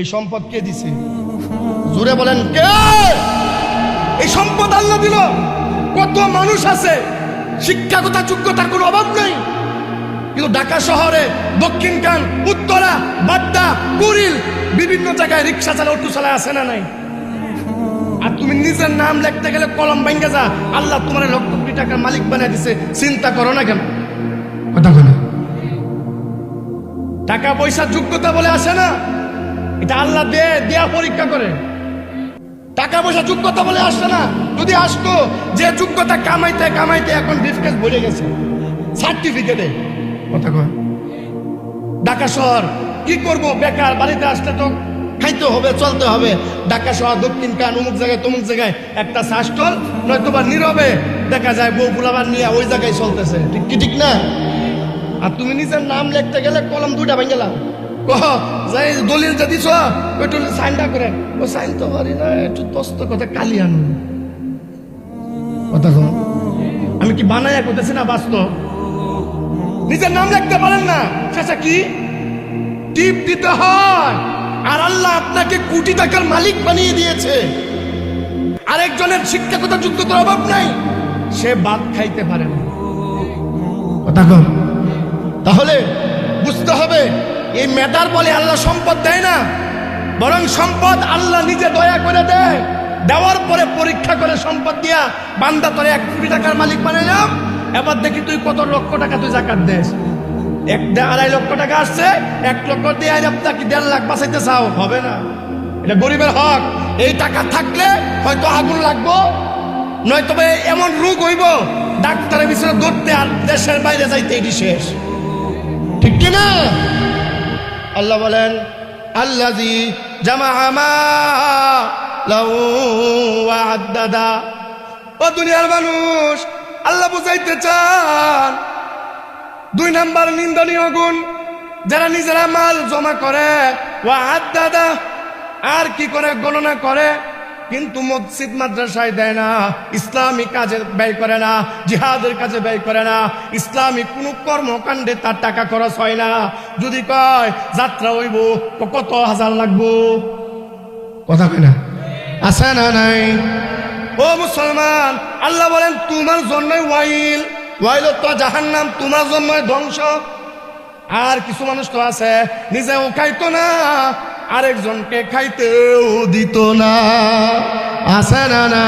এই সম্পদ কে দিছে? জোরে বলেন, কে? এই সম্পদ আল্লাহ দিল। কত মানুষ আছে, শিক্ষাগত, যোগ্যতার কোনো অভাব নেই। কিন্তু ঢাকা শহরে, দক্ষিণ কান, উত্তরা, বাড্ডা, কুড়িল, বিভিন্ন জায়গায় রিক্সা চালা অটো চালা আছে না নাই? আর তুমি নিজের নাম লিখতে গেলে কলম ভেঙে যা। আল্লাহ তোমার লক্ষ কোটি টাকার মালিক বানিয়ে দিছে। চিন্তা করো না কেন? কথা বলে টাকা পয়সা যোগ্যতা বলে আসে না? এটা আল্লাহ দে দেয়া পরীক্ষা করে। টাকা পয়সা যোগ্যতা বলে আসছে না। যদি আসতো, যে যোগ্যতা কামাইতে কামাইতে এখন ব্রিফকেস ভরে গেছে। সার্টিফিকেটে কথা কয়। ঢাকা শহর, কি করব? বেকার, বাড়িতে আসতে তো খাইতে হবে, চলতে হবে। ঢাকা শহর, দক্ষিণ কান, অমুক জায়গায়, তমুক জায়গায় একটা শাসটল নয়তো বা নীরবে দেখা যায় বউ বুলাবার নিয়ে ওই জায়গায় চলতেছে। ঠিক কি, ঠিক না? আর তুমি নিজের নাম লিখতে গেলে কলম দুইটা ভেঙে গেলাম কহ, যাই দিছ, একটু সাইনটা করে ও সাইন তো পারি না, একটু দস্ত কথা, কালি আনুন কথা আমি কি বানাইয়া করতেছি না বাস্তব? নিজের নাম লিখতে পারেন না। সেটা কি? টিপ দিতে হয়। আর আল্লাহ আপনাকে কোটি টাকার মালিক বানিয়ে দিয়েছে। আরেকজনের শিক্ষাগত যোগ্যতার অভাব নাই। সে বাদ খাইতে পারে না। কথা তাহলে বুঝতে হবে এই মেটার বলে আল্লাহ সম্পদ দেয় না, বরং সম্পদ আল্লাহ নিজে দয়া করে দেয়। দেওয়ার পরে পরীক্ষা করে সম্পদ দিয়া বান্দা তোরে এক কোটি টাকার মালিক বানাইলাম, এবার দেখি তুই কত লক্ষ টাকা তুই জাকাত দেশ এক আড়াই লক্ষ টাকা আসছে, এক লক্ষ দিয়ে আপনাকে দেড় লাখ বাঁচাইতে চাও? হবে না। এটা গরিবের হক। এই টাকা থাকলে হয়তো আগুন লাগবো নয়তো বা এমন রোগ হইব, ডাক্তারের পিছনে ধরতে আর দেশের বাইরে যাইতে এটি শেষ। ঠিক কিনা? আল্লাহ বলেন আল্লাজি জামা আমা দাদা ও দুনিয়ার মানুষ, আল্লাহ বুঝাইতে চান, দুই নাম্বার নিন্দনীয় গুণ, যারা নিজেরা মাল জমা করে ও দাদা আর কি করে গণনা করে কিন্তু মসজিদ মাদ্রাসায় দেয় না, ইসলামী কাজে ব্যয় করে না, জিহাদের কাজে ব্যয় করে না, ইসলামী কোনো কর্মকাণ্ডে তার টাকা খরচ হয় না। যদি কয়, যাত্রা হইব কত হাজার লাগবো? কথা কয় না? আছে না নাই? ও মুসলমান, আল্লাহ বলেন, তোমার জন্যই ওয়াইল। ওয়াইল তো জাহান নাম তোমার জন্যই ধ্বংস। আর কিছু মানুষ তো আছে, নিজেও খাইতো না আরেকজনকে খাইতেও দিত না। আসে না না।